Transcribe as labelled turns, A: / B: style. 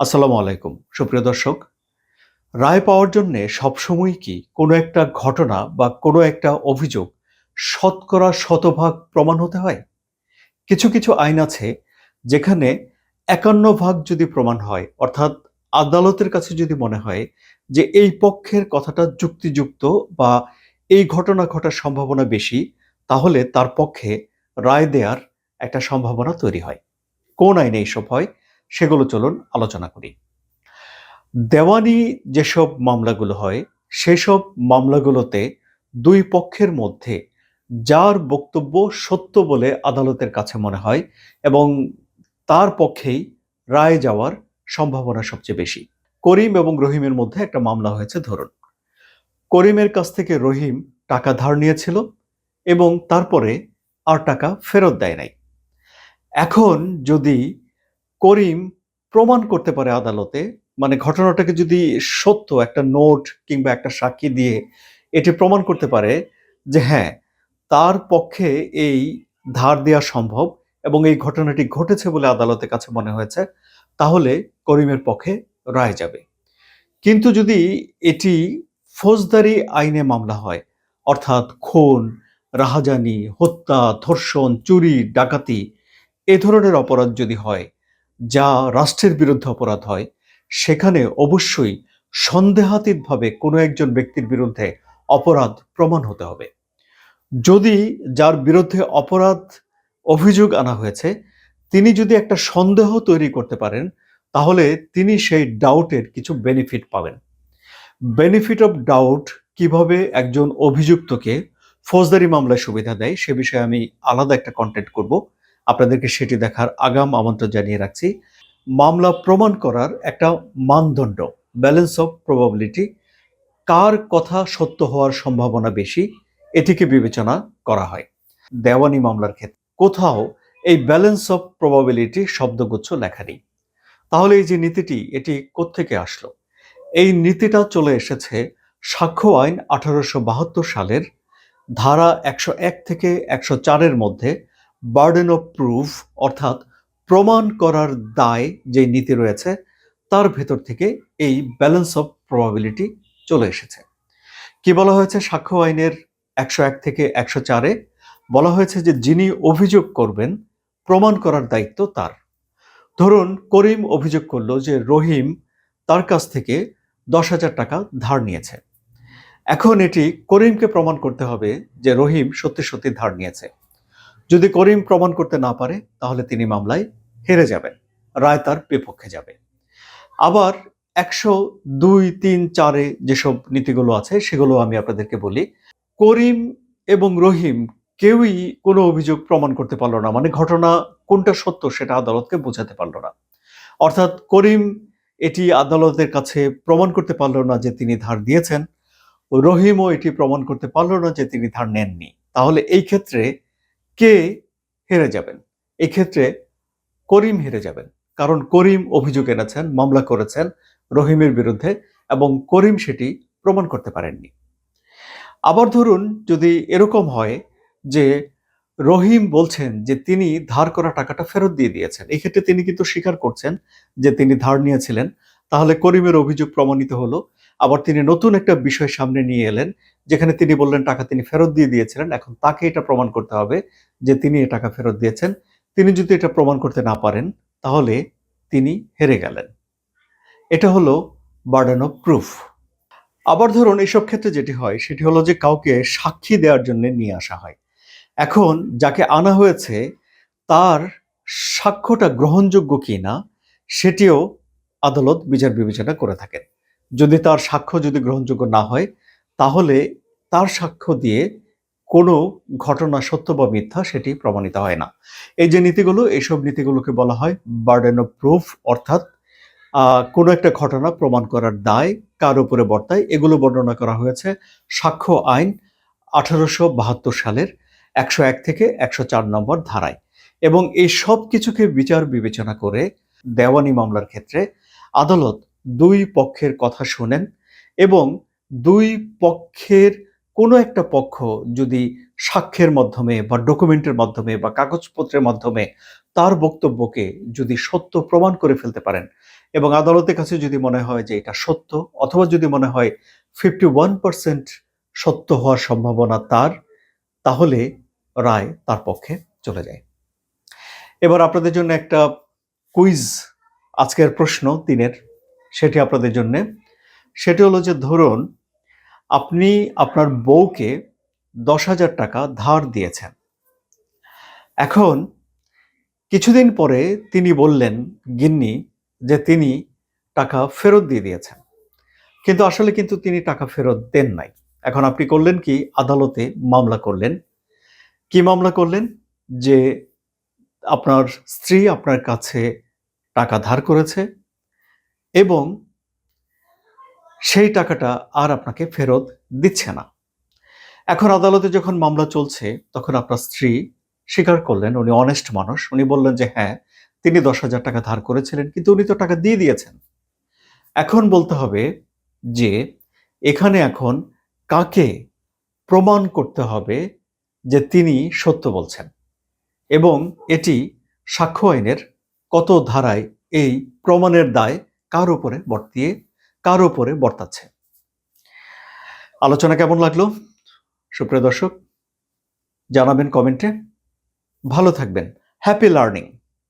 A: আসসালামু আলাইকুম। সুপ্রিয় দর্শক, রায় পাওয়ার জন্যে সবসময় কি কোনো একটা ঘটনা বা কোনো একটা অভিযোগ শতকরা শতভাগ প্রমাণ হতে হয়? কিছু কিছু আইন আছে যেখানে একান্ন ভাগ যদি প্রমাণ হয়, অর্থাৎ আদালতের কাছে যদি মনে হয় যে এই পক্ষের কথাটা যুক্তিযুক্ত বা এই ঘটনা ঘটার সম্ভাবনা বেশি, তাহলে তার পক্ষে রায় দেওয়ার একটা সম্ভাবনা তৈরি হয়। কোন আইনে এইসব হয়? সেগুলো চলুন আলোচনা করি। দেওয়ানি যেসব মামলাগুলো হয়, সেসব মামলাগুলোতে দুই পক্ষের মধ্যে যার বক্তব্য সত্য বলে আদালতের কাছে মনে হয় এবং তার পক্ষেই রায় যাওয়ার সম্ভাবনা সবচেয়ে বেশি। করিম এবং রহিমের মধ্যে একটা মামলা হয়েছে, ধরুন। করিমের কাছ থেকে রহিম টাকা ধার নিয়েছিল এবং তারপরে আর টাকা ফেরত দেয় নাই। এখন যদি করিম প্রমাণ করতে পারে আদালতে মানে ঘটনাটাকে যদি সত্য একটা নোট কিংবা একটা সাক্ষী দিয়ে এটি প্রমাণ করতে পারে যে হ্যাঁ তার পক্ষে এই ধার দেওয়া সম্ভব এবং এই ঘটনাটি ঘটেছে বলে আদালতের কাছে মনে হয়েছে, তাহলে করিমের পক্ষে রায় যাবে। কিন্তু যদি এটি ফৌজদারি আইনে মামলা হয়, অর্থাৎ খুন, রাহাজানি, হত্যা, ধর্ষণ, চুরি, ডাকাতি, এ ধরনের অপরাধ যদি হয় যা রাষ্ট্রের বিরুদ্ধে অপরাধ হয়, সেখানে অবশ্যই সন্দেহাতীতভাবে কোনো একজন ব্যক্তির বিরুদ্ধে অপরাধ প্রমাণ হতে হবে। যদি যার বিরুদ্ধে অপরাধ অভিযোগ আনা হয়েছে, তিনি যদি একটা সন্দেহ তৈরি করতে পারেন, তাহলে তিনি সেই ডাউটের কিছু বেনিফিট পাবেন। বেনিফিট অফ ডাউট কীভাবে একজন অভিযুক্তকে ফৌজদারি মামলায় সুবিধা দেয়, সে বিষয়ে আমি আলাদা একটা কন্টেন্ট করব। আপনাদেরকে সেটি দেখার আগাম আমন্ত্রণ জানিয়ে রাখছি। মামলা প্রমাণ করার একটা মানদণ্ড ব্যালেন্স অফ প্রবাবিলিটি কার কথা সত্য হওয়ার সম্ভাবনা বেশি, এটিকে বিবেচনা করা হয়। দেওয়ানি মামলার ক্ষেত্রে কোথাও এই ব্যালেন্স অফ প্রবাবিলিটি শব্দগুচ্ছ লেখা নেই। তাহলে এই যে নীতিটি, এটি কোত্থেকে আসলো? এই নীতিটা চলে এসেছে সাক্ষ্য আইন আঠারোশো বাহাত্তর সালের ধারা একশো এক থেকে একশো চারের মধ্যে বার্ডেন অফ প্রুফ অর্থাৎ প্রমাণ করার দায় যে নীতি রয়েছে, তার ভেতর থেকে এই ব্যালেন্স অফ প্রবাবিলিটি চলে এসেছে। কি বলা হয়েছে সাক্ষ্য আইনের একশো এক থেকে একশো চারে? বলা হয়েছে যে যিনি অভিযোগ করবেন, প্রমাণ করার দায়িত্ব তার। ধরুন করিম অভিযোগ করল যে রহিম তার কাছ থেকে দশ হাজার টাকা ধার নিয়েছে। এখন এটি করিমকে প্রমাণ করতে হবে যে রহিম সত্যি সত্যি ধার নিয়েছে। যদি করিম প্রমাণ করতে না পারে, তাহলে তিনি মামলায় হেরে যাবেন, রায় তার বিপক্ষে যাবে। আবার একশো দুই তিন চারে যেসব নীতিগুলো আছে, সেগুলো আমি আপনাদেরকে বলি। করিম এবং রহিম কেউই কোনো অভিযোগ প্রমাণ করতে পারল না মানে ঘটনা কোনটা সত্য সেটা আদালতকে বোঝাতে পারল না। অর্থাৎ করিম এটি আদালতের কাছে প্রমাণ করতে পারল না যে তিনি ধার দিয়েছেন, রহিমও এটি প্রমাণ করতে পারল না যে তিনি ধার নেননি। তাহলে এই ক্ষেত্রে কে হেরে যাবেন? এক্ষেত্রে করিম হেরে যাবেন। কারণ করিম অভিযোগ এনেছেন, মামলা করেছেন রহিমের বিরুদ্ধে এবং করিম সেটি প্রমাণ করতে পারেননি। আবার ধরুন যদি এরকম হয় যে রহিম বলছেন যে তিনি ধার করা টাকাটা ফেরত দিয়ে দিয়েছেন। এক্ষেত্রে তিনি কিন্তু স্বীকার করছেন যে তিনি ধার নিয়েছিলেন। তাহলে করিমের অভিযোগ প্রমাণিত হলো। আবার তিনি নতুন একটা বিষয় সামনে নিয়ে এলেন, যেখানে তিনি বললেন টাকা তিনি ফেরত দিয়ে দিয়েছিলেন। এখন তাকে এটা প্রমাণ করতে হবে যে তিনি এ টাকা ফেরত দিয়েছেন। তিনি যদি এটা প্রমাণ করতে না পারেন, তাহলে তিনি হেরে গেলেন। এটা হলো বার্ডেন অফ প্রুফ। আবার ধরুন এইসব ক্ষেত্রে যেটি হয়, সেটি হলো যে কাউকে সাক্ষী দেওয়ার জন্য নিয়ে আসা হয়। এখন যাকে আনা হয়েছে, তার সাক্ষ্যটা গ্রহণযোগ্য কি না সেটিও আদালত বিচার বিবেচনা করে থাকেন। যদি তার সাক্ষ্য যদি গ্রহণযোগ্য না হয়, তাহলে তার সাক্ষ্য দিয়ে কোনো ঘটনা সত্য বা মিথ্যা সেটি প্রমাণিত হয় না। এই যে নীতিগুলো এইসব নীতিগুলোকে বলা হয় বার্ডেন অফ প্রুফ অর্থাৎ কোনো একটা ঘটনা প্রমাণ করার দায় কার উপরে বর্তায়, এগুলো বর্ণনা করা হয়েছে সাক্ষ্য আইন আঠারোশো বাহাত্তর সালের একশো এক থেকে একশো চার নম্বর ধারায়। এবং এই সব কিছুকে বিচার বিবেচনা করে দেওয়ানি মামলার ক্ষেত্রে আদালত দুই পক্ষের কথা শোনেন এবং দুই পক্ষের কোনো একটা পক্ষ যদি সাক্ষ্যের মাধ্যমে বা ডকুমেন্টের মাধ্যমে বা কাগজপত্রের মাধ্যমে তার বক্তব্যকে যদি সত্য প্রমাণ করে ফেলতে পারেন এবং আদালতের কাছে যদি মনে হয় যে এটা সত্য অথবা যদি মনে হয় ফিফটি ওয়ান পার্সেন্ট সত্য হওয়ার সম্ভাবনা তার, তাহলে রায় তার পক্ষে চলে যায়। এবার আপনাদের জন্য একটা কুইজ আজকের প্রশ্ন দিনের সেটি আপনাদের জন্য। সেটি হলো যে ধরুন, আপনি আপনার বউকে দশ হাজার টাকা ধার দিয়েছেন। এখন কিছুদিন পরে তিনি বললেন, গিন্নি, যে তিনি টাকা ফেরত দিয়ে দিয়েছেন। কিন্তু আসলে কিন্তু তিনি টাকা ফেরত দেন নাই। এখন আপনি করলেন কি? আদালতে মামলা করলেন। কি মামলা করলেন? যে আপনার স্ত্রী আপনার কাছে টাকা ধার করেছে এবং সেই টাকাটা আর আপনাকে ফেরত দিচ্ছে না। এখন আদালতে যখন মামলা চলছে, তখন আপনার স্ত্রী স্বীকার করলেন, উনি অনেস্ট মানুষ। উনি বললেন যে হ্যাঁ তিনি দশ হাজার টাকা ধার করেছিলেন, কিন্তু উনি তো টাকা দিয়ে দিয়েছেন। এখন বলতে হবে যে, এখানে এখন কাকে প্রমাণ করতে হবে যে তিনি সত্য বলছেন। এবং এটি সাক্ষ্য আইনের কত ধারায় এই প্রমাণের দায় কার ওপরে বর্তিয়ে কার ওপরে বর্তাচ্ছে? আলোচনা কেমন লাগল? সুপ্রিয় দর্শক, জানাবেন কমেন্টে। ভালো থাকবেন। Happy learning